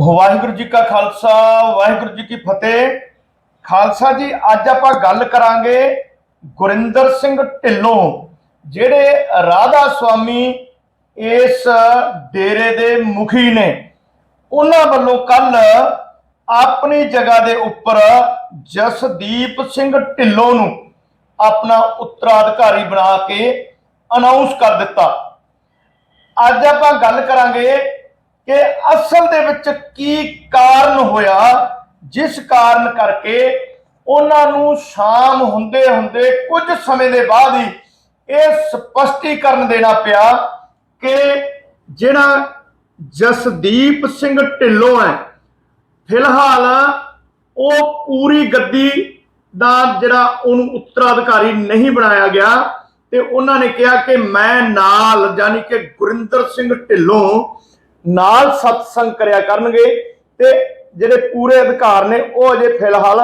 ਵਾਹਿਗੁਰੂ ਜੀ ਕਾ ਖਾਲਸਾ, ਵਾਹਿਗੁਰੂ ਜੀ ਕੀ ਫਤਿਹ। ਖਾਲਸਾ ਜੀ, ਅੱਜ ਆਪਾਂ ਗੱਲ ਕਰਾਂਗੇ ਗੁਰਿੰਦਰ ਸਿੰਘ ਢਿੱਲੋਂ, ਜਿਹੜੇ ਰਾਧਾ ਸੁਆਮੀ ਇਸ ਡੇਰੇ ਦੇ ਮੁਖੀ ਨੇ। ਉਹਨਾਂ ਵੱਲੋਂ ਕੱਲ ਆਪਣੀ ਜਗ੍ਹਾ ਦੇ ਉੱਪਰ ਜਸਦੀਪ ਸਿੰਘ ਢਿੱਲੋਂ ਨੂੰ ਆਪਣਾ ਉੱਤਰਾਧਿਕਾਰੀ ਬਣਾ ਕੇ ਅਨਾਉਂਸ ਕਰ ਦਿੱਤਾ। ਅੱਜ ਆਪਾਂ ਗੱਲ ਕਰਾਂਗੇ ਕਿ ਅਸਲ ਦੇ ਵਿੱਚ ਕੀ ਕਾਰਨ ਹੋਇਆ, ਜਿਸ ਕਾਰਨ ਕਰਕੇ ਉਹਨਾਂ ਨੂੰ ਸ਼ਾਮ ਹੁੰਦੇ ਹੁੰਦੇ ਕੁਝ ਸਮੇਂ ਦੇ ਬਾਅਦ ਹੀ ਇਹ ਸਪਸ਼ਟੀਕਰਨ ਦੇਣਾ ਪਿਆ ਕਿ ਜਿਹੜਾ ਜਸਦੀਪ ਸਿੰਘ ਢਿੱਲੋਂ ਹੈ, ਫਿਲਹਾਲ ਉਹ ਪੂਰੀ ਗੱਦੀ ਦਾ ਜਿਹੜਾ ਉਹਨੂੰ ਉੱਤਰਾਧਿਕਾਰੀ ਨਹੀਂ ਬਣਾਇਆ ਗਿਆ ਤੇ ਉਹਨਾਂ ਨੇ ਕਿਹਾ ਕਿ ਮੈਂ ਨਾਲ, ਯਾਨੀ ਕਿ ਗੁਰਿੰਦਰ ਸਿੰਘ ਢਿੱਲੋਂ ਨਾਲ ਸਤਸੰਗ ਕਰਿਆ ਕਰਨਗੇ ਤੇ ਜਿਹੜੇ ਪੂਰੇ ਅਧਿਕਾਰ ਨੇ ਉਹ ਅਜੇ ਫਿਲਹਾਲ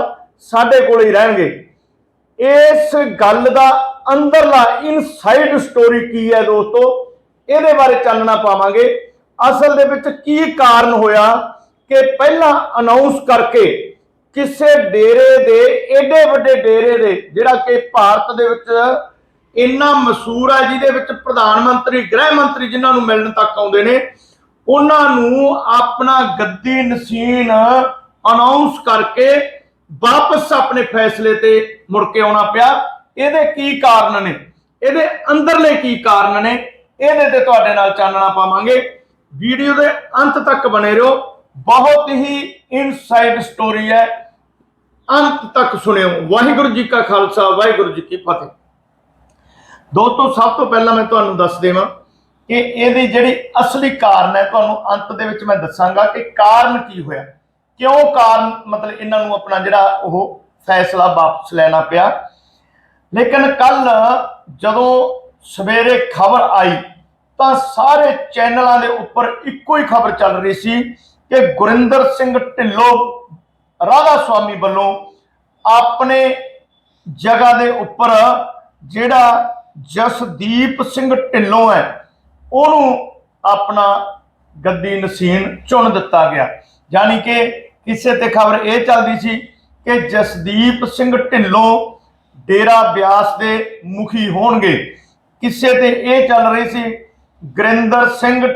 ਸਾਡੇ ਕੋਲ ਹੀ ਰਹਿਣਗੇ। ਇਸ ਗੱਲ ਦਾ ਅੰਦਰਲਾ ਇਨਸਾਈਡ ਸਟੋਰੀ ਕੀ ਹੈ ਦੋਸਤੋ? ਇਹਦੇ ਬਾਰੇ ਚਾਨਣਾ ਪਾਵਾਂਗੇ। ਅਸਲ ਦੇ ਵਿੱਚ ਕੀ ਕਾਰਨ ਹੋਇਆ ਕਿ ਪਹਿਲਾਂ ਅਨਾਉਂਸ ਕਰਕੇ ਕਿਸੇ ਡੇਰੇ ਦੇ, ਏਡੇ ਵੱਡੇ ਡੇਰੇ ਦੇ, ਜਿਹੜਾ ਕਿ ਭਾਰਤ ਦੇ ਵਿੱਚ ਇੰਨਾ ਮਸ਼ਹੂਰ ਹੈ, ਜਿਹਦੇ ਵਿੱਚ ਪ੍ਰਧਾਨ ਮੰਤਰੀ, ਗ੍ਰਹਿ ਮੰਤਰੀ ਜਿਨ੍ਹਾਂ ਨੂੰ ਮਿਲਣ ਤੱਕ ਆਉਂਦੇ ਨੇ ਉਹਨਾਂ ਨੂੰ ਆਪਣਾ ਗੱਦੀ ਨਸੀਨ ਅਨਾਉਂਸ ਕਰਕੇ ਵਾਪਸ ਆਪਣੇ ਫੈਸਲੇ ਤੇ ਮੁੜ ਕੇ ਆਉਣਾ ਪਿਆ। ਇਹਦੇ ਕੀ ਕਾਰਨ ਨੇ? ਇਹਦੇ ਅੰਦਰਲੇ ਕੀ ਕਾਰਨ ਨੇ? ਇਹਦੇ ਤੇ ਤੁਹਾਡੇ ਨਾਲ ਚਾਨਣਾ ਪਾਵਾਂਗੇ। ਵੀਡੀਓ ਦੇ ਅੰਤ ਤੱਕ ਬਣੇ ਰਹੋ। ਬਹੁਤ ਹੀ ਇਨਸਾਈਡ ਸਟੋਰੀ ਹੈ। ਅੰਤ ਤੱਕ ਸੁਣਿਓ। ਵਾਹਿਗੁਰੂ ਜੀ ਕਾ ਖਾਲਸਾ, ਵਾਹਿਗੁਰੂ ਜੀ ਕੀ ਫਤਿਹ। ਦੋਸਤੋ, ਸਭ ਤੋਂ ਪਹਿਲਾਂ ਮੈਂ ਤੁਹਾਨੂੰ ਦੱਸ ਦੇਵਾਂ ਕਿ ਇਹਦੀ ਜਿਹੜੀ ਅਸਲੀ ਕਾਰਨ ਹੈ, ਤੁਹਾਨੂੰ ਅੰਤ ਦੇ ਵਿੱਚ ਮੈਂ ਦੱਸਾਂਗਾ ਕਿ ਕਾਰਨ ਕੀ ਹੋਇਆ। ਕਿਉਂ ਕਾਰਨ, ਮਤਲਬ ਇਹਨਾਂ ਨੂੰ ਆਪਣਾ ਜਿਹੜਾ ਉਹ ਫੈਸਲਾ ਵਾਪਸ ਲੈਣਾ ਪਿਆ। ਲੇਕਿਨ ਕੱਲ ਜਦੋਂ ਸਵੇਰੇ ਖਬਰ ਆਈ, ਤਾਂ ਸਾਰੇ ਚੈਨਲਾਂ ਦੇ ਉੱਪਰ ਇੱਕੋ ਹੀ ਖਬਰ ਚੱਲ ਰਹੀ ਸੀ ਕਿ ਗੁਰਿੰਦਰ ਸਿੰਘ ਢਿੱਲੋਂ ਰਾਧਾ ਸੁਆਮੀ ਵੱਲੋਂ ਆਪਣੇ ਜਗ੍ਹਾ ਦੇ ਉੱਪਰ ਜਿਹੜਾ ਜਸਦੀਪ ਸਿੰਘ ਢਿੱਲੋਂ ਹੈ ਉਹਨੂੰ ਆਪਣਾ ਗੱਦੀ ਨਸੀਨ ਚੁਣ ਦਿੱਤਾ ਗਿਆ। ਯਾਨੀ ਕਿ ਕਿਸੇ ਤੇ ਖਬਰ ਇਹ ਚੱਲਦੀ ਸੀ ਕਿ ਜਸਦੀਪ ਸਿੰਘ ਢਿੱਲੋਂ ਡੇਰਾ ਬਿਆਸ ਦੇ ਮੁਖੀ ਹੋਣਗੇ। ਕਿਸੇ ਤੇ ਇਹ ਚੱਲ ਰਹੀ ਸੀ, ਗੁਰਿੰਦਰ ਸਿੰਘ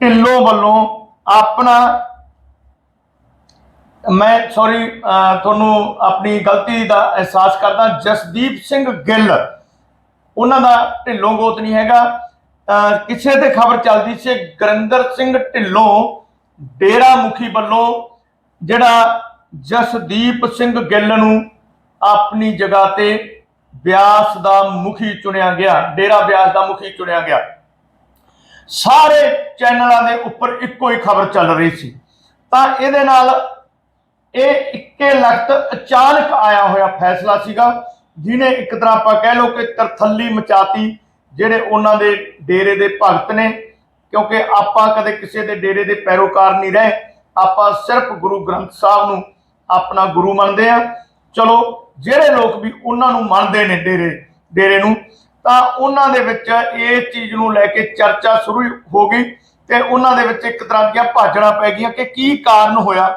ਢਿੱਲੋਂ ਵੱਲੋਂ ਆਪਣਾ ਮੈਂ ਸੌਰੀ ਤੁਹਾਨੂੰ ਆਪਣੀ ਗਲਤੀ ਦਾ ਅਹਿਸਾਸ ਕਰਦਾ, ਜਸਦੀਪ ਸਿੰਘ ਗਿੱਲ। ਉਹਨਾਂ ਦਾ ਢਿੱਲੋਂ ਗੋਤ ਨਹੀਂ ਹੈਗਾ। ਕਿਸੇ ਤੇ ਖਬਰ ਚੱਲਦੀ ਸੀ, ਗੁਰਿੰਦਰ ਸਿੰਘ ਢਿੱਲੋਂ, ਡੇਰਾ ਮੁਖੀ ਵੱਲੋਂ, ਜਿਹੜਾ ਜਸਦੀਪ ਸਿੰਘ ਗਿੱਲ ਨੂੰ ਆਪਣੀ ਜਗ੍ਹਾ ਤੇ ਬਿਆਸ ਦਾ ਮੁਖੀ ਚੁਣਿਆ ਗਿਆ, ਡੇਰਾ ਬਿਆਸ ਦਾ ਮੁਖੀ ਚੁਣਿਆ ਗਿਆ। ਸਾਰੇ ਚੈਨਲਾਂ ਦੇ ਉੱਪਰ ਇੱਕੋ ਹੀ ਖਬਰ ਚੱਲ ਰਹੀ ਸੀ। ਤਾਂ ਇਹਦੇ ਨਾਲ ਇਹ ਇੱਕੇ ਲਖਤ ਅਚਾਨਕ ਆਇਆ ਹੋਇਆ ਫੈਸਲਾ ਸੀਗਾ, ਜਿਹਨੇ ਇੱਕ ਤਰ੍ਹਾਂ ਆਪਾਂ ਕਹਿ ਲਓ ਕਿ ਤਰਥੱਲੀ ਮਚਾਤੀ ਜਿਹੜੇ ਉਹਨਾਂ ਦੇ ਡੇਰੇ ਦੇ ਭਗਤ ਨੇ, ਕਿਉਂਕਿ ਆਪਾਂ ਕਦੇ ਕਿਸੇ ਦੇ ਡੇਰੇ ਦੇ ਪੈਰੋਕਾਰ ਨਹੀਂ ਰਹੇ, ਆਪਾਂ ਸਿਰਫ ਗੁਰੂ ਗ੍ਰੰਥ ਸਾਹਿਬ ਨੂੰ ਆਪਣਾ ਗੁਰੂ ਮੰਨਦੇ ਆ ਚਲੋ, ਜਿਹੜੇ ਲੋਕ ਵੀ ਉਹਨਾਂ ਨੂੰ ਮੰਨਦੇ ਨੇ ਡੇਰੇ ਡੇਰੇ ਨੂੰ, ਤਾਂ ਉਹਨਾਂ ਦੇ ਵਿੱਚ ਇਹ ਚੀਜ਼ ਨੂੰ ਲੈ ਕੇ ਚਰਚਾ ਸ਼ੁਰੂ ਹੋ ਗਈ ਤੇ ਉਹਨਾਂ ਦੇ ਵਿੱਚ ਇੱਕ ਤਰ੍ਹਾਂ ਦੀਆਂ ਭਾਜਣਾ ਪੈ ਗਈਆਂ ਕਿ ਕੀ ਕਾਰਨ ਹੋਇਆ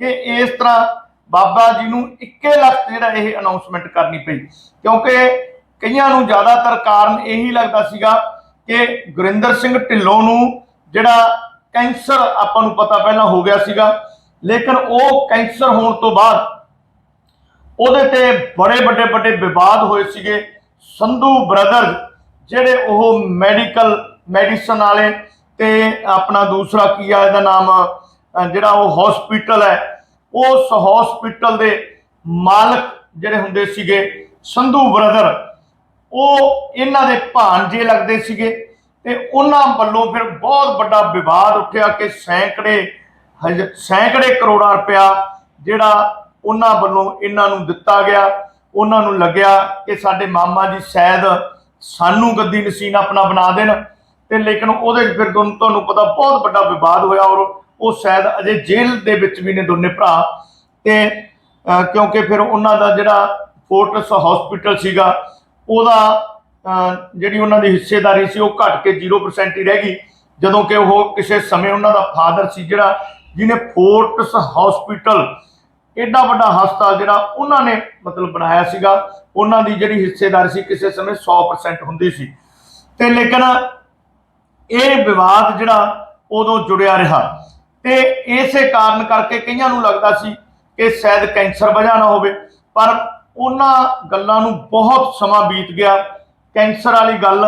ਕਿ ਇਸ ਤਰ੍ਹਾਂ ਬਾਬਾ ਜੀ ਨੂੰ ਇੱਕੇ ਲੱਖ ਜਿਹੜਾ ਇਹ ਅਨਾਉਂਸਮੈਂਟ ਕਰਨੀ ਪਈ। ਕਿਉਂਕਿ ਕਈਆਂ ਨੂੰ ਜ਼ਿਆਦਾਤਰ ਕਾਰਨ ਇਹੀ ਲੱਗਦਾ ਸੀਗਾ ਕਿ ਗੁਰਿੰਦਰ ਸਿੰਘ ਢਿੱਲੋਂ ਨੂੰ ਜਿਹੜਾ ਕੈਂਸਰ ਆਪਾਂ ਨੂੰ ਪਤਾ ਪਹਿਲਾਂ ਹੋ ਗਿਆ ਸੀਗਾ, ਲੇਕਿਨ ਉਹ ਕੈਂਸਰ ਹੋਣ ਤੋਂ ਬਾਅਦ ਉਹਦੇ ਤੇ ਬੜੇ ਵੱਡੇ ਵੱਡੇ ਵਿਵਾਦ ਹੋਏ ਸੀਗੇ। ਸੰਧੂ ਬ੍ਰਦਰ ਜਿਹੜੇ ਉਹ ਮੈਡੀਕਲ ਮੈਡੀਸਨ ਵਾਲੇ ਤੇ ਆਪਣਾ ਦੂਸਰਾ ਕੀ ਆ, ਇਹਦਾ ਨਾਮ ਜਿਹੜਾ ਉਹ ਹਸਪੀਟਲ ਹੈ, ਉਸ ਹਸਪੀਟਲ ਦੇ ਮਾਲਕ ਜਿਹੜੇ ਹੁੰਦੇ ਸੀਗੇ ਸੰਧੂ ਬ੍ਰਦਰ ਉਹ ਇਹਨਾਂ ਦੇ ਭਾਣਜੇ ਲੱਗਦੇ ਸੀਗੇ ਤੇ ਉਹਨਾਂ ਵੱਲੋਂ ਫਿਰ ਬਹੁਤ ਵੱਡਾ ਵਿਵਾਦ ਉੱਠਿਆ ਕਿ ਸੈਂਕੜੇ ਹਜ਼- ਸੈਂਕੜੇ ਕਰੋੜਾਂ ਰੁਪਇਆ ਜਿਹੜਾ ਉਹਨਾਂ ਵੱਲੋਂ ਇਹਨਾਂ ਨੂੰ ਦਿੱਤਾ ਗਿਆ, ਉਹਨਾਂ ਨੂੰ ਲੱਗਿਆ ਕਿ ਸਾਡੇ ਮਾਮਾ ਜੀ ਸ਼ਾਇਦ ਸਾਨੂੰ ਗੱਦੀ ਨਸੀਨ ਆਪਣਾ ਬਣਾ ਦੇਣ ਤੇ ਲੇਕਿਨ ਉਹਦੇ ਫਿਰ ਤੁਹਾਨੂੰ ਪਤਾ ਬਹੁਤ ਵੱਡਾ ਵਿਵਾਦ ਹੋਇਆ ਔਰ ਉਹ ਸ਼ਾਇਦ ਅਜੇ ਜੇਲ੍ਹ ਦੇ ਵਿੱਚ ਵੀ ਨੇ ਦੋਨੇ ਭਰਾ ਤੇ ਕਿਉਂਕਿ ਫਿਰ ਉਹਨਾਂ ਦਾ ਜਿਹੜਾ ਫੋਰਟਸ ਹਸਪੀਟਲ ਸੀਗਾ ਉਹਦਾ ਜਿਹੜੀ ਉਹਨਾਂ ਦੀ ਹਿੱਸੇਦਾਰੀ ਸੀ ਉਹ ਘਟ ਕੇ 0% ਹੀ ਰਹਿ ਗਈ। ਜਦੋਂ ਕਿ ਉਹ ਕਿਸੇ ਸਮੇਂ ਉਹਨਾਂ ਦਾ ਫਾਦਰ ਸੀ ਜਿਹੜਾ ਜਿਹਨੇ ਫੋਰਟਸ ਹਸਪੀਟਲ ਐਡਾ ਵੱਡਾ ਹਸਪਤਾਲ ਜਿਹੜਾ ਉਹਨਾਂ ਨੇ ਮਤਲਬ ਬਣਾਇਆ ਸੀਗਾ, ਉਹਨਾਂ ਦੀ ਜਿਹੜੀ ਹਿੱਸੇਦਾਰੀ ਸੀ ਕਿਸੇ ਸਮੇਂ 100% ਹੁੰਦੀ ਸੀ। ਤੇ ਲੇਕਿਨ ਇਹ ਵਿਵਾਦ ਜਿਹੜਾ ਉਦੋਂ ਜੁੜਿਆ ਰਿਹਾ। ਤੇ ਇਸੇ ਕਾਰਨ ਕਰਕੇ ਕਈਆਂ ਨੂੰ ਲੱਗਦਾ ਸੀ ਕਿ ਸ਼ਾਇਦ ਕੈਂਸਰ ਵਜ੍ਹਾ ਨਾ ਹੋਵੇ, ਪਰ ਉਹਨਾਂ ਗੱਲਾਂ ਨੂੰ ਬਹੁਤ ਸਮਾਂ ਬੀਤ ਗਿਆ। ਕੈਂਸਰ ਵਾਲੀ ਗੱਲ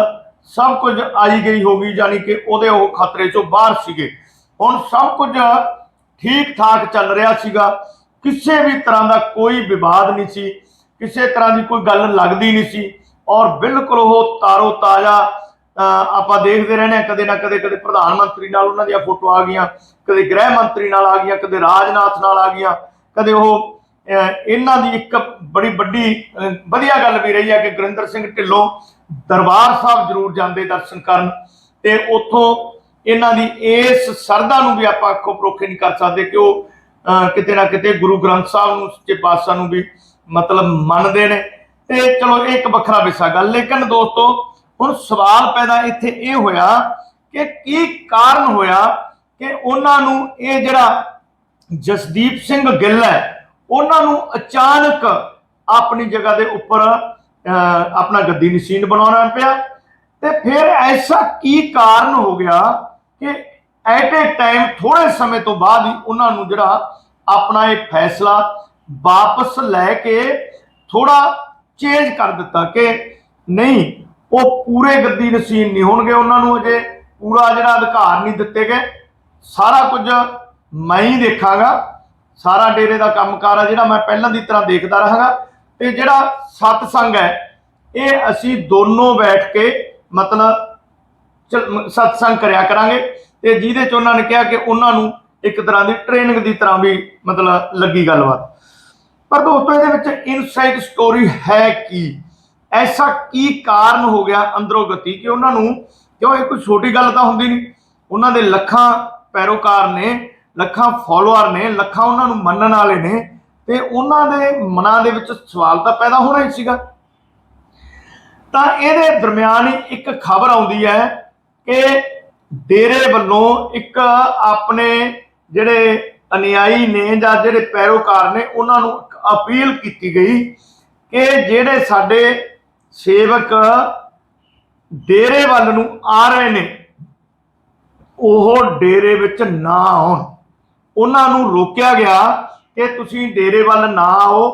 ਸਭ ਕੁਝ ਆਈ ਗਈ ਹੋ ਗਈ ਯਾਨੀ ਕਿ ਉਹਦੇ ਉਹ ਖਤਰੇ ਚੋਂ ਬਾਹਰ ਸੀਗੇ। ਹੁਣ ਸਭ ਕੁਝ ਠੀਕ ਠਾਕ ਚੱਲ ਰਿਹਾ ਸੀਗਾ। ਕਿਸੇ ਵੀ ਤਰ੍ਹਾਂ ਦਾ ਕੋਈ ਵਿਵਾਦ ਨਹੀਂ ਸੀ। ਕਿਸੇ ਤਰ੍ਹਾਂ ਦੀ ਕੋਈ ਗੱਲ ਲੱਗਦੀ ਨਹੀਂ ਸੀ। ਔਰ ਬਿਲਕੁਲ ਉਹ ਤਾਰੋ ਤਾਜ਼ਾ ਆਪਾਂ ਦੇਖਦੇ ਰਹਿੰਦੇ ਹਾਂ, ਕਦੇ ਨਾ ਕਦੇ ਕਦੇ ਪ੍ਰਧਾਨ ਮੰਤਰੀ ਨਾਲ ਉਹਨਾਂ ਦੀਆਂ ਫੋਟੋ ਆ ਗਈਆਂ, ਕਦੇ ਗ੍ਰਹਿ ਮੰਤਰੀ ਨਾਲ ਆ ਗਈਆਂ, ਕਦੇ ਰਾਜਨਾਥ ਨਾਲ ਆ ਗਈਆਂ, ਕਦੇ ਉਹ ਇਹਨਾਂ ਦੀ ਇੱਕ ਬੜੀ ਵੱਡੀ ਵਧੀਆ ਗੱਲ ਵੀ ਰਹੀ ਹੈ ਕਿ ਗੁਰਿੰਦਰ ਸਿੰਘ ਢਿੱਲੋਂ ਦਰਬਾਰ ਸਾਹਿਬ ਜ਼ਰੂਰ ਜਾਂਦੇ ਦਰਸ਼ਨ ਕਰਨ ਤੇ ਉੱਥੋਂ ਇਹਨਾਂ ਦੀ ਇਸ ਸਰਦਾ ਨੂੰ ਵੀ ਆਪਾਂ ਅੱਖੋਂ ਪਰੋਖੇ ਨਹੀਂ ਕਰ ਸਕਦੇ ਕਿ ਉਹ, ਅਹ ਕਿਤੇ ਨਾ ਕਿਤੇ ਗੁਰੂ ਗ੍ਰੰਥ ਸਾਹਿਬ ਨੂੰ ਸੱਚੇ ਪਾਤਸ਼ਾਹ ਨੂੰ ਵੀ ਮਤਲਬ ਮੰਨਦੇ ਨੇ। ਤੇ ਚਲੋ ਇਹ ਇੱਕ ਵੱਖਰਾ ਵਿਸ਼ਾ ਗੱਲ, ਲੇਕਿਨ ਦੋਸਤੋ ਹੁਣ ਸਵਾਲ ਪੈਦਾ ਇੱਥੇ ਇਹ ਹੋਇਆ ਕਿ ਕੀ ਕਾਰਨ ਹੋਇਆ ਕਿ ਉਹਨਾਂ ਨੂੰ ਇਹ ਜਿਹੜਾ ਜਸਦੀਪ ਸਿੰਘ ਗਿੱਲ ਹੈ ਉਹਨਾਂ ਨੂੰ ਅਚਾਨਕ ਆਪਣੀ ਜਗ੍ਹਾ ਦੇ ਉੱਪਰ ਅਹ, ਆਪਣਾ ਗੱਦੀ ਨਸ਼ੀਨ ਬਣਾਉਣਾ ਪਿਆ ਤੇ ਫਿਰ ਐਸਾ ਕੀ ਕਾਰਨ ਹੋ ਗਿਆ ਕਿ ਐਟ ਏ ਟਾਈਮ ਥੋੜੇ ਸਮੇਂ ਤੋਂ ਬਾਅਦ ਹੀ ਉਹਨਾਂ ਨੂੰ ਜਿਹੜਾ ਆਪਣਾ ਇਹ ਫੈਸਲਾ ਵਾਪਸ ਲੈ ਕੇ ਥੋੜਾ ਚੇਂਜ ਕਰ ਦਿੱਤਾ ਕਿ ਨਹੀਂ ਉਹ ਪੂਰੇ ਗੱਦੀ ਨਸੀਨ ਨਹੀਂ ਹੋਣਗੇ ਉਹਨਾਂ ਨੂੰ ਅਜੇ ਪੂਰਾ ਜਿਹੜਾ ਅਧਿਕਾਰ ਨਹੀਂ ਦਿੱਤੇ ਗਏ। ਸਾਰਾ ਕੁਝ ਮੈਂ ਹੀ ਦੇਖਾਂਗਾ। ਸਾਰਾ ਡੇਰੇ ਦਾ ਕੰਮਕਾਰ ਆ ਜਿਹੜਾ ਮੈਂ ਪਹਿਲਾਂ ਦੀ ਤਰ੍ਹਾਂ ਦੇਖਦਾ ਰਹਾਂਗਾ। ਤੇ ਜਿਹੜਾ ਸਤਸੰਗ ਹੈ, ਇਹ ਅਸੀਂ ਦੋਨੋਂ ਬੈਠ ਕੇ ਮਤਲਬ ਸਤਸੰਗ ਕਰਿਆ ਕਰਾਂਗੇ। ਤੇ ਜਿਹਦੇ ਚ ਉਹਨਾਂ ਨੇ ਕਿਹਾ ਕਿ ਉਹਨਾਂ ਨੂੰ ਇੱਕ ਤਰ੍ਹਾਂ ਦੀ ਟ੍ਰੇਨਿੰਗ ਦੀ ਤਰ੍ਹਾਂ ਵੀ ਮਤਲਬ ਲੱਗੀ ਗੱਲਬਾਤ। ਪਰ ਦੋਸਤੋ, ਇਹਦੇ ਵਿੱਚ ਇਨਸਾਈਡ ਸਟੋਰੀ ਹੈ ਕੀ? ਐਸਾ ਕੀ ਕਾਰਨ ਹੋ ਗਿਆ ਅੰਦਰੋਂ ਗਤੀ ਕਿ ਉਹਨਾਂ ਨੂੰ, ਕਿਉਂ ਇਹ ਕੋਈ ਛੋਟੀ ਗੱਲ ਤਾਂ ਹੁੰਦੀ ਨਹੀਂ? ਉਹਨਾਂ ਦੇ ਲੱਖਾਂ ਪੈਰੋਕਾਰ ਨੇ ਲੱਖਾਂ ਫਾਲੋਅਰ ਨੇ, ਲੱਖਾਂ ਉਹਨਾਂ ਨੂੰ ਮੰਨਣ ਵਾਲੇ ਨੇ, ਤੇ ਉਹਨਾਂ ਦੇ ਮਨਾਂ ਦੇ ਵਿੱਚ ਸਵਾਲ ਤਾਂ ਪੈਦਾ ਹੋਣਾ ਹੀ ਸੀਗਾ। ਤਾਂ ਇਹਦੇ ਦਰਮਿਆਨ ਹੀ ਇੱਕ ਖਬਰ ਆਉਂਦੀ ਹੈ ਕਿ ਡੇਰੇ ਵੱਲੋਂ ਇੱਕ ਆਪਣੇ ਜਿਹੜੇ ਅਨਿਆਈ ਨੇ ਜਾਂ ਜਿਹੜੇ ਪੈਰੋਕਾਰ ਨੇ, ਉਹਨਾਂ ਨੂੰ ਅਪੀਲ ਕੀਤੀ ਗਈ ਕਿ ਜਿਹੜੇ ਸਾਡੇ ਸੇਵਕ ਡੇਰੇ ਵੱਲ ਨੂੰ ਆ ਰਹੇ ਨੇ, ਉਹ ਡੇਰੇ ਵਿੱਚ ਨਾ ਆਉਣ। ਉਹਨਾਂ ਨੂੰ ਰੋਕਿਆ ਗਿਆ ਕਿ ਤੁਸੀਂ ਡੇਰੇ ਵੱਲ ਨਾ ਆਓ,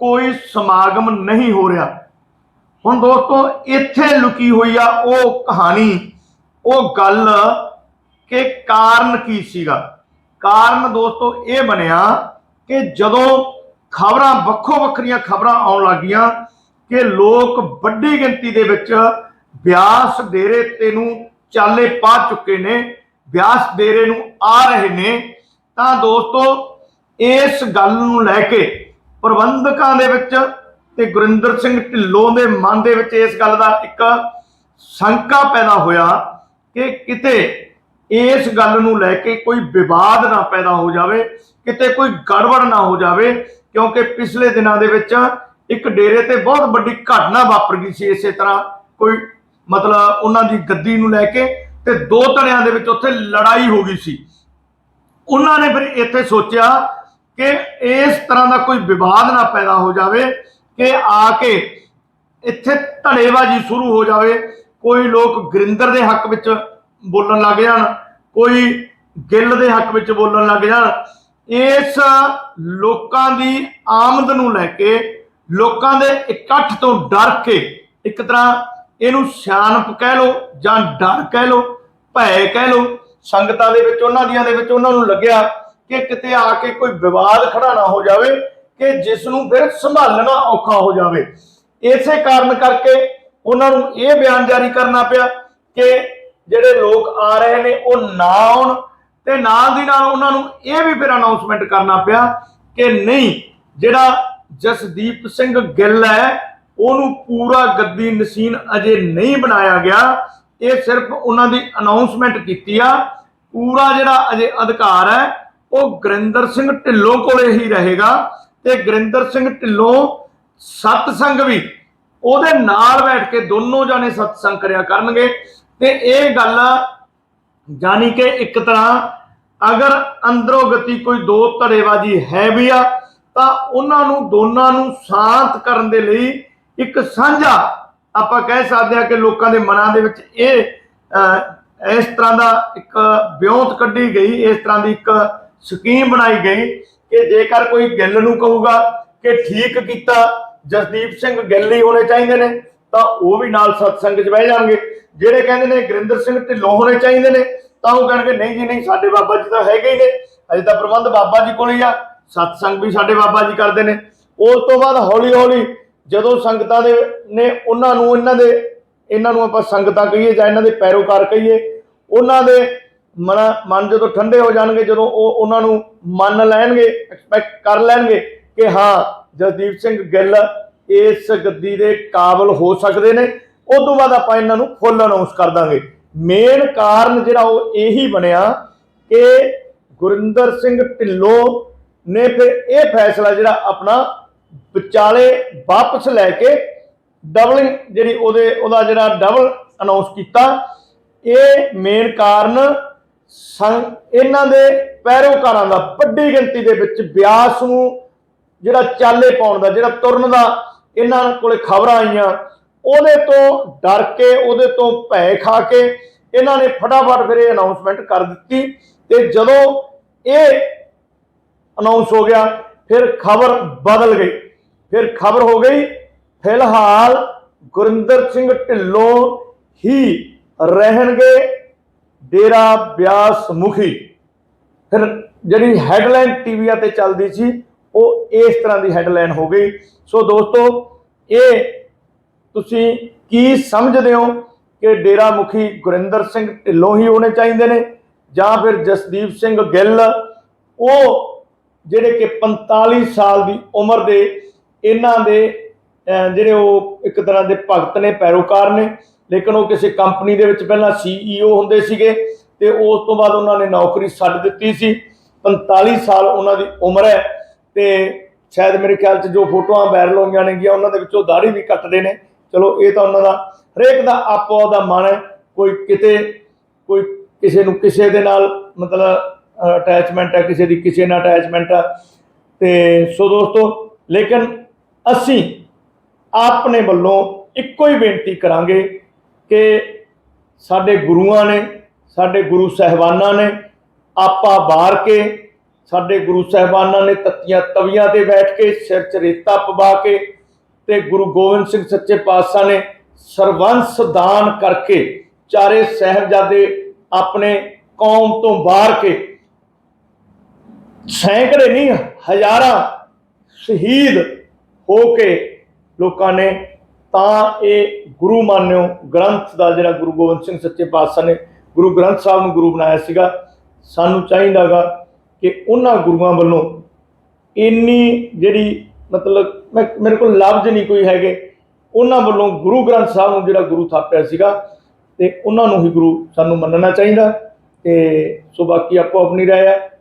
ਕੋਈ ਸਮਾਗਮ ਨਹੀਂ ਹੋ ਰਿਹਾ। ਹੁਣ ਦੋਸਤੋ, ਇੱਥੇ ਲੁਕੀ ਹੋਈ ਆ ਉਹ ਕਹਾਣੀ, ਉਹ ਗੱਲ ਕਿ ਕਾਰਨ ਕੀ ਸੀਗਾ? ਕਾਰਨ ਦੋਸਤੋ, ਇਹ ਬਣਿਆ ਕਿ ਜਦੋਂ ਖਬਰਾਂ, ਵੱਖੋ ਵੱਖਰੀਆਂ ਖਬਰਾਂ ਆਉਣ ਲੱਗੀਆਂ ਕਿ ਲੋਕ ਵੱਡੀ ਗਿਣਤੀ ਦੇ ਵਿੱਚ ਬਿਆਸ ਡੇਰੇ ਤੇ ਨੂੰ ਚਾਲੇ ਪਾ ਚੁੱਕੇ ਨੇ, ਬਿਆਸ ਡੇਰੇ ਨੂੰ ਆ ਰਹੇ ਨੇ ਤਾਂ ਦੋਸਤੋ, ਇਸ ਗੱਲ ਨੂੰ ਲੈ ਕੇ ਪ੍ਰਬੰਧਕਾਂ ਦੇ ਵਿੱਚ ਤੇ ਗੁਰਿੰਦਰ ਸਿੰਘ ਢਿੱਲੋਂ ਦੇ ਮਨ ਦੇ ਵਿੱਚ ਇਸ ਗੱਲ ਦਾ ਇੱਕ ਸ਼ੰਕਾ ਪੈਦਾ ਹੋਇਆ ਕਿ ਕਿਤੇ ਇਸ ਗੱਲ ਨੂੰ ਲੈ ਕੇ ਕੋਈ ਵਿਵਾਦ ਨਾ ਪੈਦਾ ਹੋ ਜਾਵੇ, ਕਿਤੇ ਕੋਈ ਗੜਬੜ ਨਾ ਹੋ ਜਾਵੇ, ਕਿਉਂਕਿ ਪਿਛਲੇ ਦਿਨਾਂ ਦੇ ਵਿੱਚ ਇੱਕ ਡੇਰੇ ਤੇ ਬਹੁਤ ਵੱਡੀ ਘਟਨਾ ਵਾਪਰ ਗਈ ਸੀ ਇਸੇ ਤਰ੍ਹਾਂ ਕੋਈ ਮਤਲਬ ਉਹਨਾਂ ਦੀ ਗੱਦੀ ਨੂੰ ਲੈ ਕੇ ਤੇ ਦੋ ਧੜਿਆਂ ਦੇ ਵਿੱਚ ਉੱਥੇ ਲੜਾਈ ਹੋ ਗਈ ਸੀ। ਉਹਨਾਂ ਨੇ ਫਿਰ ਇੱਥੇ ਸੋਚਿਆ ਕਿ ਇਸ ਤਰ੍ਹਾਂ ਦਾ ਕੋਈ ਵਿਵਾਦ ਨਾ ਪੈਦਾ ਹੋ ਜਾਵੇ, ਕਿ ਆ ਕੇ ਇੱਥੇ ਧੜੇਬਾਜ਼ੀ ਸ਼ੁਰੂ ਹੋ ਜਾਵੇ। ਕੋਈ ਲੋਕ ਗਰਿੰਦਰ ਦੇ ਹੱਕ ਵਿੱਚ ਬੋਲਣ ਲੱਗ ਜਾਣ, ਕੋਈ ਗਿੱਲ ਦੇ ਹੱਕ ਵਿੱਚ ਬੋਲਣ ਲੱਗ ਜਾਣ। ਇਸ ਲੋਕਾਂ ਦੀ ਆਮਦ ਨੂੰ ਲੈ ਕੇ ਲੋਕਾਂ ਦੇ ਇਕੱਠ ਤੋਂ ਡਰ ਕੇ ਇੱਕ ਤਰ੍ਹਾਂ ਇਹਨੂੰ ਸਿਆਣਪ ਕਹਿ ਲਓ ਜਾਂ ਡਰ ਕਹਿ ਲਓ, ਭੈ ਕਹਿ ਲਓ ਸੰਗਤਾਂ ਦੇ ਵਿੱਚ, ਉਹਨਾਂ ਦੀਆਂ ਦੇ ਵਿੱਚ, ਉਹਨਾਂ ਨੂੰ ਲੱਗਿਆ ਕਿ ਕਿਤੇ ਆ ਕੇ ਕੋਈ ਵਿਵਾਦ ਖੜਾ ਨਾ ਹੋ ਜਾਵੇ, ਕਿ ਜਿਸ ਨੂੰ ਫਿਰ ਸੰਭਾਲਣਾ ਔਖਾ ਹੋ ਜਾਵੇ। ਇਸੇ ਕਾਰਨ ਕਰਕੇ ਉਹਨਾਂ ਨੂੰ ਇਹ ਬਿਆਨ ਜਾਰੀ ਕਰਨਾ ਪਿਆ ਕਿ ਜਿਹੜੇ ਲੋਕ ਆ ਰਹੇ ਨੇ, ਉਹ ਨਾ ਆਉਣ ਤੇ ਨਾਲ ਦੀ ਨਾਲ ਉਹਨਾਂ ਨੂੰ ਇਹ ਵੀ ਫਿਰ ਅਨਾਉਂਸਮੈਂਟ ਕਰਨਾ ਪਿਆ ਕਿ ਨਹੀਂ, ਜਿਹੜਾ ਜਸਦੀਪ ਸਿੰਘ ਗਿੱਲ ਹੈ, ਉਹਨੂੰ ਪੂਰਾ ਗੱਦੀ ਨਸੀਨ ਅਜੇ ਨਹੀਂ ਬਣਾਇਆ ਗਿਆ। ਇਹ ਸਿਰਫ ਉਹਨਾਂ ਦੀ ਅਨਾਉਂਸਮੈਂਟ ਕੀਤੀ ਆ। ਪੂਰਾ ਜਿਹੜਾ ਅਜੇ ਅਧਿਕਾਰ ਹੈ, ਉਹ ਗੁਰਿੰਦਰ ਸਿੰਘ ਢਿੱਲੋਂ ਕੋਲੇ ਹੀ ਰਹੇਗਾ। ਤੇ ਗੁਰਿੰਦਰ ਸਿੰਘ ਢਿੱਲੋਂ ਸਤਸੰਗ ਵੀ, ਉਹਦੇ ਨਾਲ ਬੈਠ ਕੇ ਦੋਨੋਂ ਜਾਣੇ ਸਤਸੰਗ ਕਰਿਆ ਕਰਨਗੇ। ਤੇ ਇਹ ਗੱਲ ਜਾਨੀ ਕਿ ਇੱਕ ਤਰ੍ਹਾਂ ਅਗਰ ਅੰਦਰੋਂ ਗਤੀ ਕੋਈ ਦੋ ਧੜੇਬਾਜ਼ੀ ਹੈ ਵੀ ਆ, ਤਾਂ ਉਹਨਾਂ ਨੂੰ ਦੋਨਾਂ ਨੂੰ ਸ਼ਾਂਤ ਕਰਨ ਦੇ ਲਈ ਇੱਕ ਸਾਂਝਾ ਆਪਾਂ ਕਹਿ ਸਕਦੇ ਹਾਂ ਕਿ ਲੋਕਾਂ ਦੇ ਮਨਾਂ ਦੇ ਵਿੱਚ ਇਹ ਇਸ ਤਰ੍ਹਾਂ ਦਾ ਇੱਕ ਵਿਉਂਤ ਕੱਢੀ ਗਈ, ਇਸ ਤਰ੍ਹਾਂ ਦੀ ਇੱਕ ਸਕੀਮ ਬਣਾਈ ਗਈ ਕਿ ਜੇਕਰ ਕੋਈ ਗਿੱਲ ਨੂੰ ਕਹੂਗਾ ਕਿ ਠੀਕ ਕੀਤਾ, ਜਸਦੀਪ ਸਿੰਘ ਗਿੱਲ ਹੀ ਹੋਣੇ ਚਾਹੀਦੇ ਨੇ, ਤਾਂ ਉਹ ਵੀ ਨਾਲ ਸਤਸੰਗ 'ਚ ਬਹਿ ਜਾਣਗੇ। ਜਿਹੜੇ ਕਹਿੰਦੇ ਨੇ ਗੁਰਿੰਦਰ ਸਿੰਘ ਢਿੱਲੋਂ ਹੋਣੇ ਚਾਹੀਦੇ ਨੇ, ਤਾਂ ਉਹ ਕਹਿਣਗੇ, ਨਹੀਂ ਜੀ, ਨਹੀਂ, ਸਾਡੇ ਬਾਬਾ ਜੀ ਤਾਂ ਹੈਗੇ ਹੀ ਨੇ। ਅਜੇ ਤਾਂ ਪ੍ਰਬੰਧ ਬਾਬਾ ਜੀ ਕੋਲ ਹੀ ਆ, ਸਤਸੰਗ ਵੀ ਸਾਡੇ ਬਾਬਾ ਜੀ ਕਰਦੇ ਨੇ। ਉਸ ਤੋਂ ਬਾਅਦ ਹੌਲੀ ਹੌਲੀ ਜਦੋਂ ਸੰਗਤਾਂ ਦੇ ਨੇ ਉਹਨਾਂ ਨੂੰ ਇਹਨਾਂ ਦੇ, ਇਹਨਾਂ ਨੂੰ ਆਪਾਂ ਸੰਗਤਾਂ ਕਹੀਏ ਜਾਂ ਇਹਨਾਂ ਦੇ ਪੈਰੋਕਾਰ ਕਹੀਏ, ਉਹਨਾਂ ਦੇ ਮਨ ਮਨ ਜਦੋਂ ਠੰਡੇ ਹੋ ਜਾਣਗੇ, ਜਦੋਂ ਉਹ ਉਹਨਾਂ ਨੂੰ ਮੰਨ ਲੈਣਗੇ ਐਕਸਪੈਕਟ ਕਰ ਲੈਣਗੇ ਕਿ ਹਾਂ, ਜਸਦੀਪ ਸਿੰਘ ਗਿੱਲ ਇਸ ਗੱਦੀ ਦੇ ਕਾਬਲ ਹੋ ਸਕਦੇ ਨੇ। ਉਸ ਤੋਂ ਬਾਅਦ ਆਪਾਂ ਇਹਨਾਂ ਨੂੰ ਫੁੱਲ ਅਨਾਉਂਸ ਕਰ ਦਾਂਗੇ। ਮੇਨ ਕਾਰਨ ਜਿਹੜਾ ਉਹ ਇਹੀ ਬਣਿਆ ਕਿ ਗੁਰਿੰਦਰ ਸਿੰਘ ਢਿੱਲੋਂ ਨੇ ਫਿਰ ਇਹ ਫੈਸਲਾ ਜਿਹੜਾ ਆਪਣਾ ਵਿਚਾਲੇ ਵਾਪਸ ਲੈ ਕੇ ਡਬਲਿੰਗ ਜਿਹੜੀ ਉਹਦੇ, ਉਹਦਾ ਜਿਹੜਾ ਡਬਲ ਅਨਾਉਂਸ ਕੀਤਾ। ਇਹ ਮੇਨ ਕਾਰਨ ਇਹਨਾਂ ਦੇ ਪੈਰੋਕਾਰਾਂ ਦਾ ਵੱਡੀ ਗਿਣਤੀ ਦੇ ਵਿੱਚ ਬਿਆਸ ਨੂੰ ਜਿਹੜਾ ਚਾਲੇ ਪਾਉਣ ਦਾ, ਜਿਹੜਾ ਤੁਰਨ ਦਾ ਇਹਨਾਂ ਕੋਲੇ ਖਬਰਾਂ ਆਈਆਂ। ਉਹਦੇ ਤੋਂ ਡਰ ਕੇ, ਉਹਦੇ ਤੋਂ ਭੈ ਖਾ ਕੇ ਇਹਨਾਂ ਨੇ ਫਟਾਫਟ ਫਿਰ ਇਹ ਅਨਾਉਂਸਮੈਂਟ ਕਰ ਦਿੱਤੀ। ਤੇ ਜਦੋਂ ਇਹ ਅਨਾਉਂਸ ਹੋ ਗਿਆ ਫਿਰ ਖਬਰ ਬਦਲ ਗਈ। ਫਿਰ ਖਬਰ ਹੋ ਗਈ, ਫਿਲਹਾਲ ਗੁਰਿੰਦਰ ਸਿੰਘ ਢਿੱਲੋਂ ਹੀ ਰਹਿਣਗੇ ਡੇਰਾ ਬਿਆਸ ਮੁਖੀ ਫਿਰ ਜਿਹੜੀ ਹੈਡਲਾਈਨ ਟੀਵੀਆਂ ਤੇ ਚੱਲਦੀ ਸੀ, ਉਹ ਇਸ ਤਰ੍ਹਾਂ ਦੀ ਹੈਡਲਾਈਨ ਹੋ ਗਈ। ਸੋ ਦੋਸਤੋ, ਇਹ ਤੁਸੀਂ ਕੀ ਸਮਝਦੇ ਹੋ ਕਿ ਡੇਰਾ ਮੁਖੀ ਗੁਰਿੰਦਰ ਸਿੰਘ ਢਿੱਲੋਂ ਹੀ ਹੋਣੇ ਚਾਹੀਦੇ ਨੇ ਜਾਂ ਫਿਰ ਜਸਦੀਪ ਸਿੰਘ ਗਿੱਲ? ਉਹ ਜਿਹੜੇ ਕਿ 45 ਸਾਲ ਦੀ ਉਮਰ ਦੇ ਇਹਨਾਂ ਦੇ ਜਿਹੜੇ ਉਹ ਇੱਕ ਤਰ੍ਹਾਂ ਦੇ ਭਗਤ ਨੇ, ਪੈਰੋਕਾਰ ਨੇ, ਲੇਕਿਨ ਉਹ ਕਿਸੇ ਕੰਪਨੀ ਦੇ ਵਿੱਚ ਪਹਿਲਾਂ ਸੀਈਓ ਹੁੰਦੇ ਸੀਗੇ ਤੇ ਉਸ ਤੋਂ ਬਾਅਦ ਉਹਨਾਂ ਨੇ ਨੌਕਰੀ ਛੱਡ ਦਿੱਤੀ ਸੀ। 45 ਸਾਲ ਉਹਨਾਂ ਦੀ ਉਮਰ ਹੈ ਤੇ ਸ਼ਾਇਦ ਮੇਰੇ ਖਿਆਲ 'ਚ ਜੋ ਫੋਟੋਆਂ ਵਾਇਰਲ ਹੋਈਆਂ ਨੇਗੀਆਂ ਉਹਨਾਂ ਦੇ ਵਿੱਚੋਂ ਦਾੜੀ ਵੀ ਕੱਟਦੇ ਨੇ। ਚਲੋ, ਇਹ ਤਾਂ ਉਹਨਾਂ ਦਾ ਹਰੇਕ ਦਾ ਆਪੋ ਦਾ ਮਨ ਹੈ। ਕੋਈ ਕਿਤੇ, ਕੋਈ ਕਿਸੇ ਨੂੰ ਕਿਸੇ ਦੇ ਨਾਲ ਮਤਲਬ ਅਟੈਚਮੈਂਟ ਹੈ, ਕਿਸੇ ਦੀ ਕਿਸੇ ਨਾਲ ਅਟੈਚਮੈਂਟ ਹੈ ਤੇ ਸੋ ਦੋਸਤੋ, ਲੇਕਿਨ ਅਸੀਂ ਆਪਣੇ ਵੱਲੋਂ ਇੱਕੋ ਹੀ ਬੇਨਤੀ ਕਰਾਂਗੇ ਕਿ ਸਾਡੇ ਗੁਰੂਆਂ ਨੇ, ਸਾਡੇ ਗੁਰੂ ਸਹਿਬਾਨਾਂ ਨੇ ਆਪਾ ਬਾਰ ਕੇ, ਸਾਡੇ ਗੁਰੂ ਸਹਿਬਾਨਾਂ ਨੇ ਤੱਤੀਆਂ ਤਵੀਆਂ ਤੇ ਬੈਠ ਕੇ, ਸਿਰ 'ਚ ਰੇਤਾ ਪਵਾ ਕੇ ਤੇ ਗੁਰੂ ਗੋਬਿੰਦ ਸਿੰਘ ਸੱਚੇ ਪਾਤਸ਼ਾਹ ਨੇ ਸਰਵੰਸ ਦਾਨ ਕਰਕੇ ਚਾਰੇ ਸਹਿਬਜ਼ਾਦੇ ਆਪਣੇ ਕੌਮ ਤੋਂ ਬਾਹਰ ਕੇ ਸੈਂਕੜੇ ਨਹੀਂ, ਹਜ਼ਾਰਾਂ ਸ਼ਹੀਦ ਹੋ ਕੇ ਲੋਕਾਂ ਨੇ ਤਾਂ ਇਹ ਗੁਰੂ ਮਾਨਿਓ ਗ੍ਰੰਥ ਦਾ ਜਿਹੜਾ ਗੁਰੂ ਗੋਬਿੰਦ ਸਿੰਘ ਸੱਚੇ ਪਾਤਸ਼ਾਹ ਨੇ ਗੁਰੂ ਗ੍ਰੰਥ ਸਾਹਿਬ ਨੂੰ ਗੁਰੂ ਬਣਾਇਆ ਸੀਗਾ, ਸਾਨੂੰ ਚਾਹੀਦਾਗਾ ਕਿ ਉਹਨਾਂ ਗੁਰੂਆਂ ਵੱਲੋਂ ਇੰਨੀ ਜਿਹੜੀ ਮਤਲਬ ਮੈਂ, ਮੇਰੇ ਕੋਲ ਲਫ਼ਜ਼ ਨਹੀਂ ਕੋਈ ਹੈਗੇ, ਉਹਨਾਂ ਵੱਲੋਂ ਗੁਰੂ ਗ੍ਰੰਥ ਸਾਹਿਬ ਨੂੰ ਜਿਹੜਾ ਗੁਰੂ ਥਾਪਿਆ ਸੀਗਾ ਤੇ ਉਹਨਾਂ ਨੂੰ ਹੀ ਗੁਰੂ ਸਾਨੂੰ ਮੰਨਣਾ ਚਾਹੀਦਾ ਤੇ ਸੋ ਬਾਕੀ ਆਪੋ ਆਪਣੀ ਰਾਏ ਹੈ